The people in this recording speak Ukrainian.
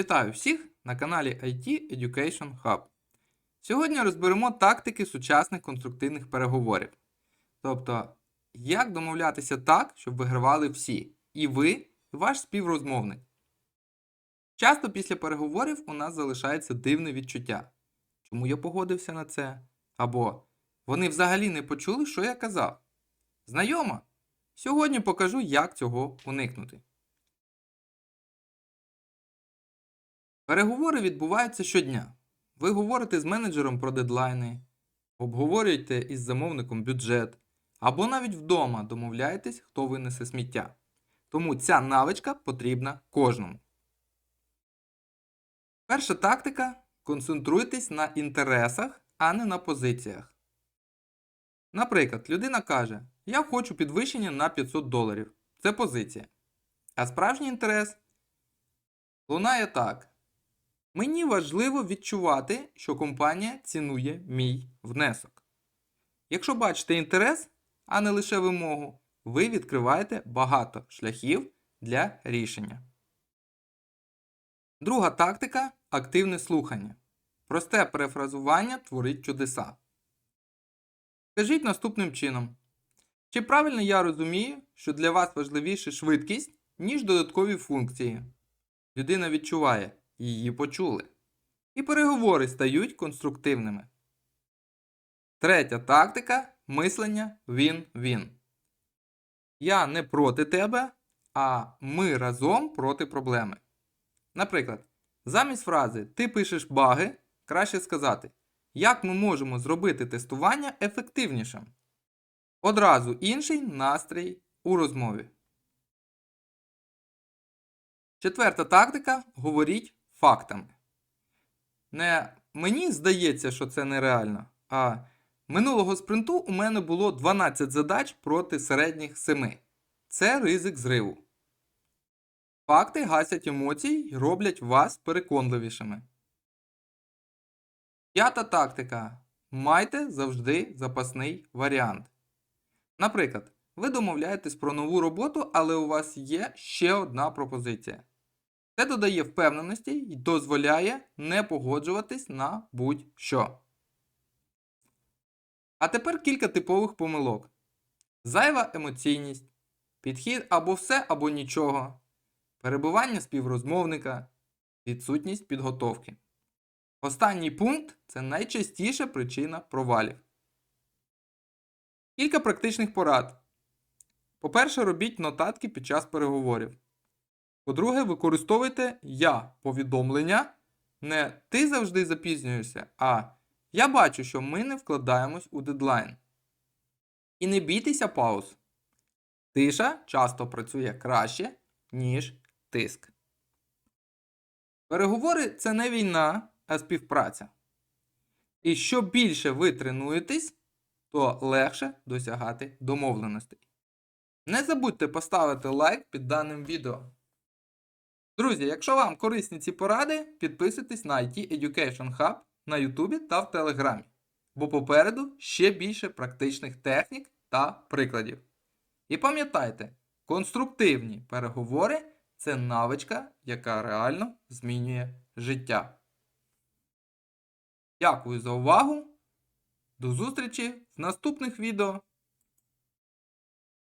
Вітаю всіх на каналі IT Education Hub. Сьогодні розберемо тактики сучасних конструктивних переговорів. Тобто, як домовлятися так, щоб вигравали всі, і ви, і ваш співрозмовник. Часто після переговорів у нас залишається дивне відчуття. Чому я погодився на це? Або вони взагалі не почули, що я казав. Знайомо? Сьогодні покажу, як цього уникнути. Переговори відбуваються щодня. Ви говорите з менеджером про дедлайни, обговорюєте із замовником бюджет, або навіть вдома домовляєтесь, хто винесе сміття. Тому ця навичка потрібна кожному. Перша тактика концентруйтесь на інтересах, а не на позиціях. Наприклад, людина каже: Я хочу підвищення на 500 доларів. Це позиція. А справжній інтерес лунає так. Мені важливо відчувати, що компанія цінує мій внесок. Якщо бачите інтерес, а не лише вимогу, ви відкриваєте багато шляхів для рішення. Друга тактика активне слухання. Просте перефразування творить чудеса. Скажіть наступним чином. Чи правильно я розумію, що для вас важливіше швидкість, ніж додаткові функції? Людина відчуває, її почули. І переговори стають конструктивними. Третя тактика мислення він-він. Я не проти тебе, а ми разом проти проблеми. Наприклад, замість фрази Ти пишеш баги, краще сказати, як ми можемо зробити тестування ефективнішим. Одразу інший настрій у розмові. Четверта тактика говоріть фактами. Не мені здається, що це нереально, а минулого спринту у мене було 12 задач проти середніх 7. Це ризик зриву. Факти гасять емоції і роблять вас переконливішими. П'ята тактика. Майте завжди запасний варіант. Наприклад, ви домовляєтесь про нову роботу, але у вас є ще одна пропозиція. Це додає впевненості і дозволяє не погоджуватись на будь-що. А тепер кілька типових помилок: зайва емоційність, підхід або все, або нічого, перебування співрозмовника, відсутність підготовки. Останній пункт це найчастіша причина провалів. Кілька практичних порад. По-перше, робіть нотатки під час переговорів. По-друге, використовуйте я повідомлення. Не ти завжди запізнюєшся, а я бачу, що ми не вкладаємось у дедлайн. І не бійтеся пауз. Тиша часто працює краще, ніж тиск. Переговори це не війна, а співпраця. І що більше ви тренуєтесь, то легше досягати домовленостей. Не забудьте поставити лайк під даним відео. Друзі, якщо вам корисні ці поради, підписуйтесь на IT Education Hub на YouTube та в Телеграмі, бо попереду ще більше практичних технік та прикладів. І пам'ятайте, конструктивні переговори це навичка, яка реально змінює життя. Дякую за увагу. До зустрічі в наступних відео.